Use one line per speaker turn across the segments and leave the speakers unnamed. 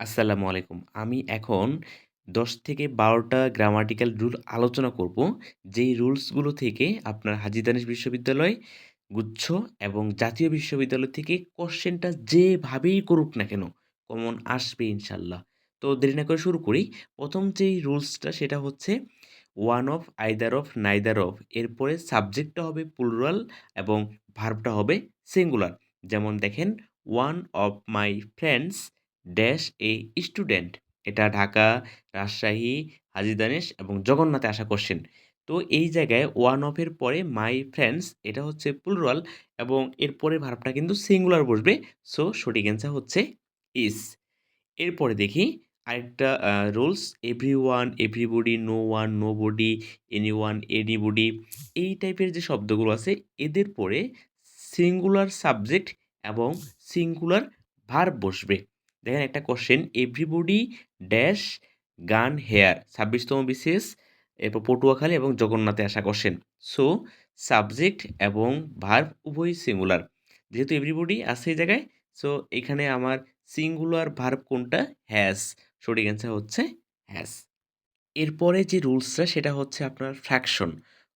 আসসালামু আলাইকুম। আমি এখন ১০ থেকে বারোটা গ্রামাটিক্যাল রুল আলোচনা করব। যেই রুলসগুলো থেকে আপনার হাজী দানেশ বিশ্ববিদ্যালয়, গুচ্ছ এবং জাতীয় বিশ্ববিদ্যালয় থেকে কোয়েশ্চেনটা যেভাবেই করুক না কেন, কমন আসবে ইনশাল্লাহ তো দেরি না করে শুরু করি। প্রথম যেই রুলসটা সেটা হচ্ছে one of, either of, neither of এরপরে সাবজেক্টটা হবে প্লুরাল এবং ভার্বটা হবে সিঙ্গুলার। যেমন দেখেন, one of my friends dash a student. এটা ঢাকা, রাজশাহী, হাজী দানেশ এবং জগন্নাথে আসা কোয়েশ্চেন। তো এই জায়গায় ওয়ান অফের পরে মাই ফ্রেন্ডস এটা হচ্ছে প্লুরাল এবং এর পরের ভার্বটা কিন্তু সিঙ্গুলার বসবে। সো সঠিক অ্যান্সার হচ্ছে ইস। এরপরে দেখি আরেকটা rules everyone, everybody, no one, nobody, anyone, anybody এই টাইপের যে শব্দগুলো আছে এদের পরে সিঙ্গুলার সাবজেক্ট এবং সিঙ্গুলার ভার্ব বসবে। দেখেন একটা question everybody dash gone here ছাব্বিশতম বিশেষ, এরপর পটুয়াখালী এবং জগন্নাথে আসা কোয়েশ্চেন। সো সাবজেক্ট এবং ভার্ব উভয়ই সিঙ্গুলার। যেহেতু এভরিবডি আছে এই জায়গায় সো এখানে আমার সিঙ্গুলার ভার্ব কোনটা? হ্যাজ। সঠিক অ্যান্সার হচ্ছে হ্যাজ। এরপরে যে রুলসটা, সেটা হচ্ছে আপনার ফ্র্যাকশন।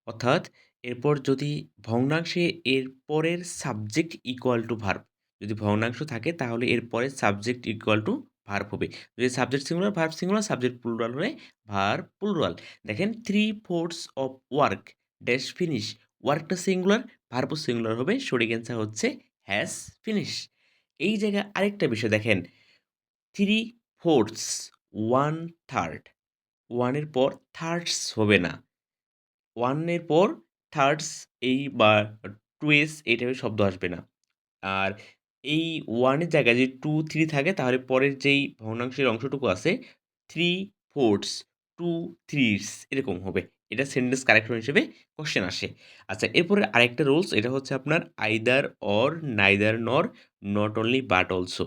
অর্থাৎ, এরপর যদি ভগ্নাংশে এরপরের সাবজেক্ট ইকুয়াল টু ভার্ব। যদি ভগ্নাংশ থাকে তাহলে এরপরে সাবজেক্ট ইকুয়াল টু ভার্ব হবে। যদি subject singular, verb singular, subject plural হলে ভার্ব প্লুরাল। দেখেন 3/4 অফ ওয়ার্ক ড্যাশ ফিনিশ। ওয়ার্কটা সিঙ্গুলার, ভার্বও সিঙ্গুলার হবে। সঠিক অ্যান্সার হচ্ছে হ্যাজ ফিনিশ। এই জায়গায় আরেকটা বিষয় দেখেন 3/4 1/3 1 এর পর থার্ডস হবে না। ওয়ানের পর থার্ডস এই বা টুয়েস এই টাইপের শব্দ আসবে না। আর এই ওয়ানের জায়গায় যদি 2, 3 থাকে তাহলে পরের যেই ভগ্নাংশের অংশটুকু আছে 3/4 2/3 এরকম হবে। এটা সেন্টেন্স কারেকশন হিসেবে কোশ্চেন আসে। আচ্ছা এরপরে আরেকটা রুলস এটা হচ্ছে আপনার either, or, neither, nor, not only but also.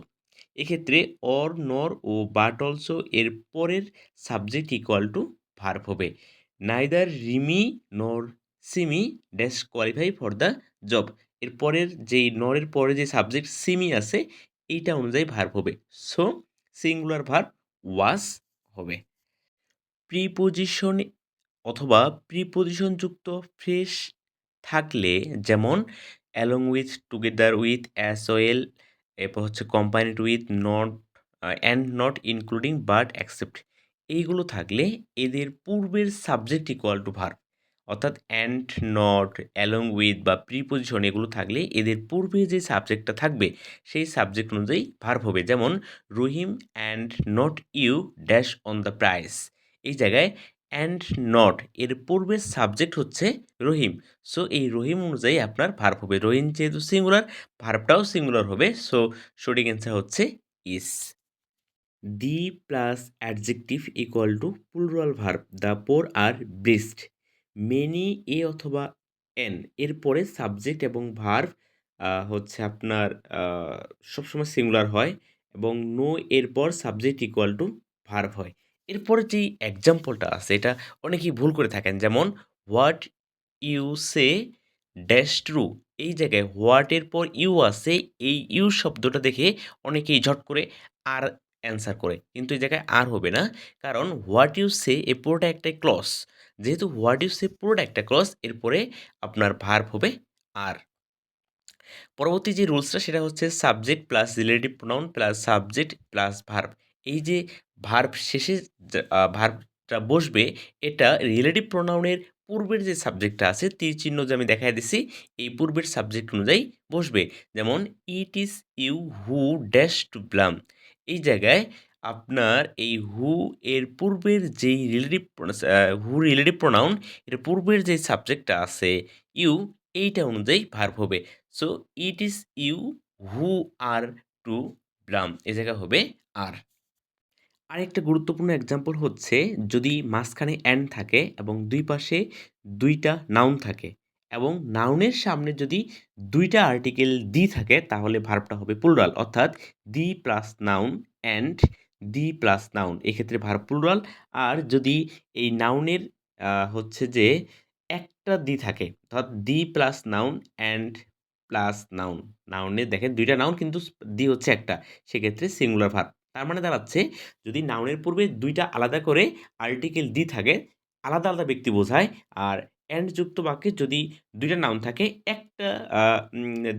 এক্ষেত্রে অর, নর ও বাট অলসো এর পরের সাবজেক্ট ইকুয়াল টু ভার্ব হবে। Neither Rimi nor Simi dash qualify for the job. এর পরের যেই নরের পরে যে সাবজেক্ট সিমি আছে এইটা অনুযায়ী ভার্ব হবে। সো সিঙ্গুলার ভার্ব ওয়াজ হবে। প্রিপোজিশন অথবা প্রিপোজিশনযুক্ত ফ্রেশ থাকলে যেমন along with, together with, as well এরপর হচ্ছে combined with, not and not including but except এইগুলো থাকলে এদের পূর্বের সাবজেক্ট ইকুয়াল টু ভার্ব। অর্থাৎ অ্যান্ড, নট, অ্যালং উইথ বা প্রিপোজিশন এগুলো থাকলে এদের পূর্বে যে সাবজেক্টটা থাকবে সেই সাবজেক্ট অনুযায়ী ভার্ব হবে। যেমন Rahim and not you dash on the price. এই জায়গায় অ্যান্ড নট এর পূর্বের সাবজেক্ট হচ্ছে রহিম। সো এই রহিম অনুযায়ী আপনার ভার্ব হবে। রহিম যেহেতু সিঙ্গুলার ভার্বটাও সিঙ্গুলার হবে। সো সঠিক অ্যান্সার হচ্ছে is. The plus adjective equal to plural verb. The poor are ব্রিস্ট। Many a অথবা এন এর পরে সাবজেক্ট এবং ভার্ভ হচ্ছে আপনার সবসময় সিঙ্গুলার হয় এবং নো এর পর সাবজেক্ট ইকুয়াল টু ভার্ভ হয়। এরপরে যেই এক্সাম্পলটা আছে, এটা অনেকেই ভুল করে থাকেন। যেমন what you say dash true. এই জায়গায় হোয়াট এর পর ইউ আছে, এই ইউ শব্দটা দেখে অনেকেই ঝট করে আর অ্যান্সার করে। কিন্তু এই জায়গায় আর হবে না। কারণ হোয়াট ইউ সে এ পুরোটা একটা ক্লজ। যেহেতু হোয়াট ইউ সে পুরোটা একটা ক্লজ এরপরে আপনার ভার্ব হবে আর। পরবর্তী যে রুলসটা সেটা হচ্ছে subject plus relative pronoun plus subject plus verb. এই যে ভার্ব শেষে ভার্বটা বসবে, এটা রিলেটিভ প্রোনাউনের পূর্বের যে সাবজেক্টটা আছে, তীর চিহ্ন যে আমি দেখায় দিছি, এই পূর্বের সাবজেক্ট অনুযায়ী বসবে। যেমন it is you who dash to blame. এই জায়গায় আপনার এই হু এর পূর্বের যেই রিলেটিভ হু রিলেটিভ প্রোনাউন এর পূর্বের যে সাবজেক্টটা আছে ইউ এইটা অনুযায়ী ভার্ব হবে। So it is you who are to blame এ জায়গায় হবে আর। আরেকটা গুরুত্বপূর্ণ এক্সাম্পল হচ্ছে, যদি মাঝখানে অ্যান্ড থাকে এবং দুই পাশে দুইটা নাউন থাকে এবং নাউনের সামনে যদি দুইটা আর্টিকেল দি থাকে, তাহলে ভার্বটা হবে প্লুরাল। অর্থাৎ the plus noun and the plus noun এক্ষেত্রে ভার্ব প্লুরাল। আর যদি এই নাউনের হচ্ছে যে একটা দি থাকে, অর্থাৎ the plus noun and plus noun. নাউনে দেখেন দুইটা নাউন কিন্তু দি হচ্ছে একটা। সেক্ষেত্রে সিঙ্গুলার ভার্ব। তার মানে দাঁড়াচ্ছে, যদি নাউনের পূর্বে দুইটা আলাদা করে আর্টিকেল দি থাকে, আলাদা আলাদা ব্যক্তি বোঝায়, আর অ্যান্ড যুক্ত বাক্যে যদি দুইটা নাউন থাকে, একটা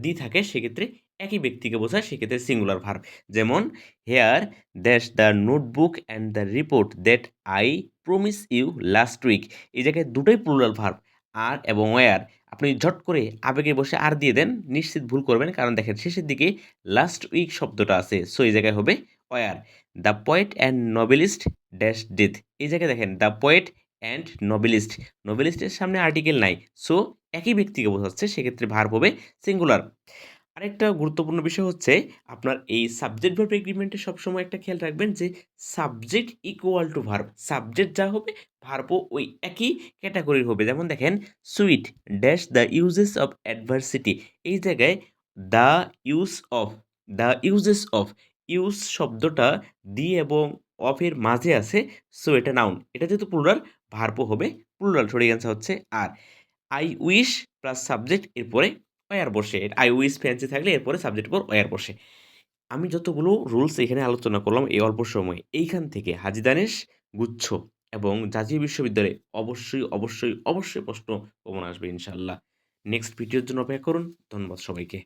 দি থাকে, সেক্ষেত্রে একই ব্যক্তিকে বোঝায় সেক্ষেত্রে সিঙ্গুলার ভার্ব যেমন here dash the notebook and the report that I promise you last week এই জায়গায় দুটোই প্লুরাল ভার্ব আর এবং ওয়ার আপনি ঝট করে আবেগে বসে আর দিয়ে দেন, নিশ্চিত ভুল করবেন, কারণ দেখেন শেষের দিকে লাস্ট উইক শব্দটা আছে সো এই জায়গায় হবে were the poet and novelist dash death এই জায়গায় দেখেন দ্য পয়েট অ্যান্ড নভেলিস্ট নভেলিস্টের সামনে আর্টিকেল নাই সো একই ব্যক্তিকে বোঝাচ্ছে, সেক্ষেত্রে ভার্ব হবে সিঙ্গুলার আরেকটা গুরুত্বপূর্ণ বিষয় হচ্ছে আপনার এই সাবজেক্ট ভার্ব এগ্রিমেন্টে সবসময় একটা খেয়াল রাখবেন যে subject equal to verb subject যা হবে ভার্বও ওই একই ক্যাটাগরির হবে। যেমন দেখেন sweet dash the uses of adversity এই জায়গায় the use of the uses of use শব্দটা দি এবং অফের মাঝে আছে সো এটা নাউন এটা যেহেতু প্লুরাল ভার্বও হবে প্লুরাল সঠিক অ্যান্সার হচ্ছে are I wish plus subject এরপরে ওয়ার বসে। আই উইস ফ্যান্সি থাকলে এরপরে সাবজেক্ট পর ওয়ার বসে। আমি যতগুলো রুলস এখানে আলোচনা করলাম এই অল্প সময়ে, এইখান থেকে হাজি দানেশ, গুচ্ছ এবং জাতীয় বিশ্ববিদ্যালয়ে অবশ্যই অবশ্যই অবশ্যই প্রশ্ন কমন আসবে ইনশাল্লাহ নেক্সট ভিডিওর জন্য অপেক্ষা করুন। ধন্যবাদ সবাইকে।